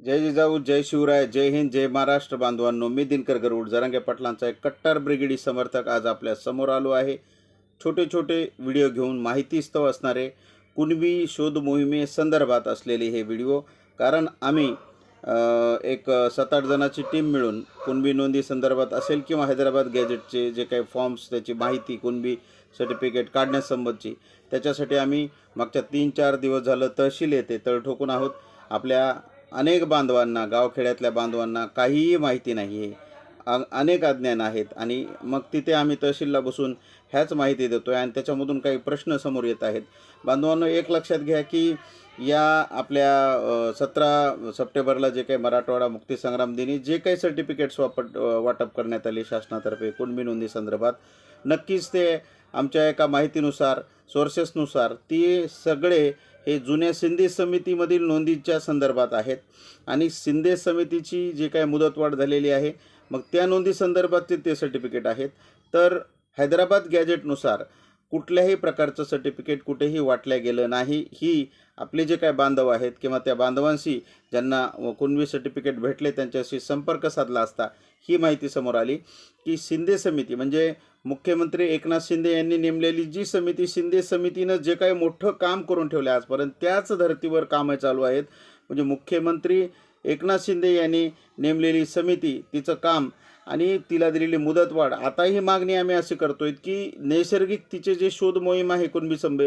जय जिजाऊ जय शिवराय जय हिंद जय महाराष्ट्र बांधवांनो. मी दिनकर गरुड जरांगे पाटलांचा एक कट्टर ब्रिगेडी समर्थक आज आपल्यासमोर आलो आहे. छोटे छोटे व्हिडिओ घेऊन माहितीस्तव असणारे कुणबी शोध मोहिमे संदर्भात असलेले हे व्हिडिओ कारण आम्ही एक सात आठ जणांची टीम मिळून कुणबी नोंदी संदर्भात असेल किंवा हैदराबाद गॅजेटचे जे काही फॉर्म्स त्याची माहिती कुणबी सर्टिफिकेट काढण्यासंबंधची त्याच्यासाठी आम्ही मागच्या तीन चार दिवस झालं तहसील येते तळ ठोकून आहोत. आपल्या अनेक बांधवांना गावखेड्यातल्या बांधवांना काहीही माहिती नाही आहे अ- अनेक अज्ञान आहेत आणि मग तिथे आम्ही तहसीलला बसून ह्याच माहिती देतो आहे आणि त्याच्यामधून काही प्रश्न समोर येत आहेत. बांधवांनो एक लक्षात घ्या की या आपल्या सतरा सप्टेंबरला जे काही मराठवाडा मुक्तीसंग्राम दिनी जे काही सर्टिफिकेट्स वापट वाटप करण्यात आले शासनातर्फे कुणबी नोंदी संदर्भात नक्कीच ते आमच्या एका माहितीनुसार सोर्सेसनुसार ती सगळे हे जुन्या शिंदे समितीमधील नोंदीच्या संदर्भात आहेत. आणि शिंदे समितीची जी काय मुदतवाढ झालेली आहे मग त्या नोंदी संदर्भातचे ते सर्टिफिकेट आहेत. तर हैदराबाद गॅजेटनुसार कुठल्याही प्रकारचं सर्टिफिकेट कुठेही वाटल्या गेलं नाही. ही आपले जे काय बांधव आहेत किंवा त्या बांधवांशी ज्यांना कुणवी सर्टिफिकेट भेटले त्यांच्याशी संपर्क साधला असता ही माहिती समोर आली की शिंदे समिती म्हणजे मुख्यमंत्री एकनाथ शिंदे यांनी नेमलेली जी समिती शिंदे समितीनं जे काही मोठं काम करून ठेवलं आहे आजपर्यंत त्याच धर्तीवर कामं चालू आहेत. म्हणजे मुख्यमंत्री एकनाथ शिंदे यांनी नेमलेली समिती तिचं काम आणि तिला दिलेली मुदतवाढ. आता ही मागणी आम्ही अशी करतोय की नैसर्गिक तिचे जे शोध मोहीम आहे कुणबी संभे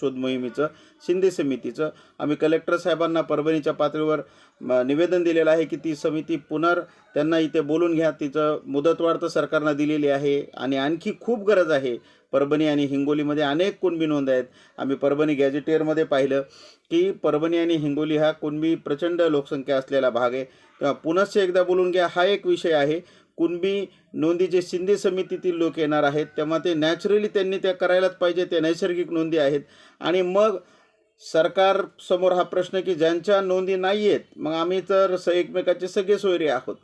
शोध मोहिमेचं शिंदे समितीचं आम्ही कलेक्टर साहेबांना परभणीच्या पातळीवर म, निवेदन दिलेलं आहे की ती समिती पुनर् त्यांना इथे बोलून घ्या. तिचं मुदतवाढ तर सरकारनं दिलेली आहे आणि आणखी खूप गरज आहे. परभणी आणि हिंगोलीमध्ये अनेक कुणबी नोंद आहेत. आम्ही परभणी गॅजेटियरमध्ये पाहिलं की परभणी आणि हिंगोली हा कुणबी प्रचंड लोकसंख्या असलेला भाग आहे. पुनश्च एकदा बोलून घ्या. हा एक विषय आहे. कुणबी नोंदी जे शिंदे समितीतील लोक येणार आहेत तेव्हा ते नॅचरली त्यांनी त्या करायलाच पाहिजे ते नैसर्गिक नोंदी आहेत. आणि मग सरकार समोर हा प्रश्न की ज्यांच्या नोंदी नाही आहेत मग आम्ही तर स एकमेकाचे सगळे सोयरे आहोत.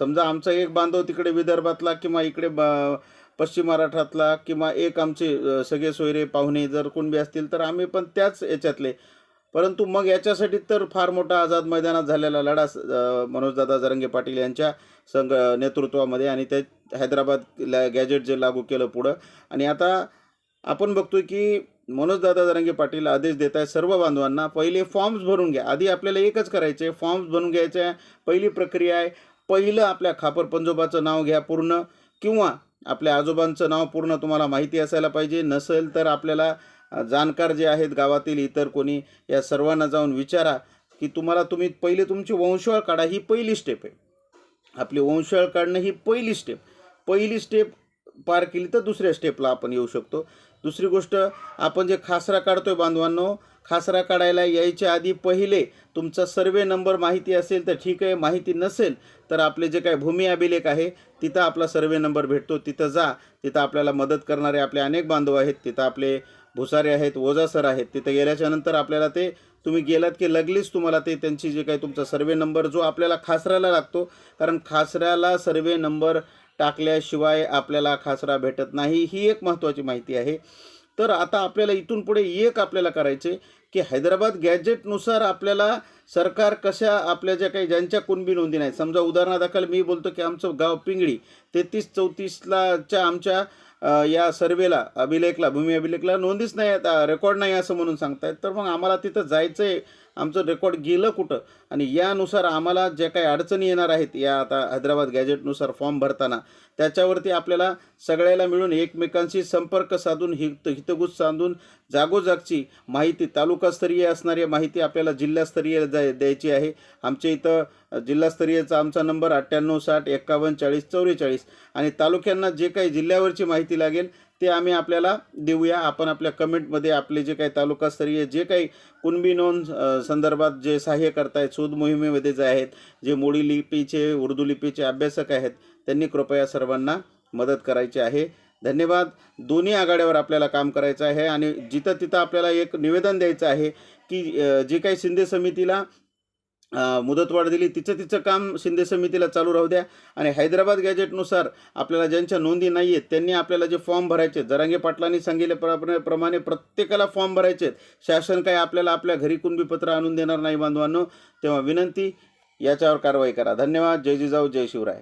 समजा आमचा एक बांधव तिकडे विदर्भातला किंवा इकडे ब पश्चिम महाराष्ट्रातला किंवा एक आमचे सगळे सोयरे पाहुणे जर कुणबी असतील तर आम्ही पण त्याच याच्यातले. परंतु मग याच्यासाठी तर फार मोठा आझाद मैदानात झालेला लढा मनोजदादा जरंगे पाटील यांच्या संघ नेतृत्वामध्ये आणि ते हैदराबाद गॅजेट जे लागू केलं पुढं. आणि आता आपण बघतोय की मनोजदादा जरंगे पाटील आदेश देत आहे सर्व बांधवांना पहिले फॉर्म्स भरून घ्या. आधी आपल्याला एकच करायचे फॉर्म्स भरून घ्यायचे आहे पहिली प्रक्रिया आहे पहिलं आपल्या खापर पंजोबाचं नाव घ्या पूर्ण किंवा आपल्या आजोबांचं नाव पूर्ण तुम्हाला माहिती असायला पाहिजे. नसेल तर आपल्याला जाणकार जे आहेत गावातील इतर कोणी या सर्वांना जाऊन विचारा की तुम्हाला तुम्ही पहिले तुमची वंशवळ काढा ही पहिली स्टेप आहे. आपली वंशवळ काढणं ही पहिली स्टेप पहिली स्टेप पार केली तर दुसऱ्या स्टेपला आपण येऊ शकतो. दुसरी गोष्ट आपण जे खासरा काढतो आहे बांधवांनो खासरा काढायला यायच्या आधी पहिले तुमचा सर्वे नंबर माहिती असेल तर ठीक आहे माहिती नसेल तर आपले जे काही भूमी अभिलेख आहे तिथं आपला सर्वे नंबर भेटतो तिथं जा तिथं आपल्याला मदत करणारे आपले अनेक बांधव आहेत तिथं आपले भुसारे आहेत ओझा सर आहेत तिथं गेल्याच्यानंतर आपल्याला ते तुम्ही गेलात की लगलीच तुम्हाला ते त्यांची जे काही तुमचा सर्वे नंबर जो आपल्याला खासऱ्याला लागतो कारण खासऱ्याला सर्वे नंबर टाकल्याशिवाय आपल्याला खासरा भेटत नाही ही एक महत्त्वाची माहिती आहे. तर आता आपल्याला इथून पुढे एक आपल्याला करायचे की हैदराबाद गॅजेटनुसार आपल्याला सरकार कशा आपल्या ज्या काही ज्यांच्या कुणबी नोंदी नाहीत. समजा उदाहरणादाखल मी बोलतो की आमचं गाव पिंगळी तेहतीस चौतीसलाच्या आमच्या या सर्वेला अभिलेखला भूमी अभिलेखला नोंदीच नाही आहेत रेकॉर्ड नाही असं म्हणून सांगतायत. तर मग आम्हाला तिथं जायचं आहे आमचं रेकॉर्ड गेलं कुठं? आणि यानुसार आम्हाला ज्या काही अडचणी येणार आहेत या आता हैदराबाद गॅजेटनुसार फॉर्म भरताना त्याच्यावरती आपल्याला सगळ्याला मिळून एकमेकांशी संपर्क साधून हित हितगुज साधून जागोजागची माहिती तालुकास्तरीय असणारी माहिती आपल्याला जिल्हास्तरीय जाय द्यायची आहे. आमच्या इथं जिल्हास्तरीयचा आमचा नंबर अठ्ठ्याण्णव साठ एक्कावन्न चाळीस चौवेचाळीस. आणि तालुक्यांना जे काही जिल्ह्यावरची माहिती लागेल ते आम्ही आपल्याला देऊया. आपण आपल्या कमेंटमध्ये आपले जे काही तालुकास्तरीय जे काही कुणबी नोंद संदर्भात जे सहाय्य करतायत शोध मोहिमेमध्ये जे आहेत जे मोडी लिपीचे उर्दू लिपीचे अभ्यासक आहेत त्यांनी कृपया सर्वांना मदत करायची आहे. धन्यवाद. दोन्ही आघाड्यावर आपल्याला काम करायचं आहे आणि जिथं तिथं आपल्याला एक निवेदन द्यायचं आहे की जे काही शिंदे समितीला मुदतवाढ दिली तिचं तिचं काम शिंदे समितीला चालू राहू द्या. आणि हैदराबाद गॅजेटनुसार आपल्याला ज्यांच्या नोंदी नाही आहेत त्यांनी आपल्याला जे फॉर्म भरायचे आहेत, जरांगे पाटलांनी सांगितल्याप्रमाणे प्रमाणे प्रत्येकाला फॉर्म भरायचे आहेत. शासन काय आपल्याला आपल्या घरी कुणबीपत्र आणून देणार नाही बांधवांनो? तेव्हा विनंती याच्यावर कारवाई करा. धन्यवाद. जय जिजाऊ जय शिवराय.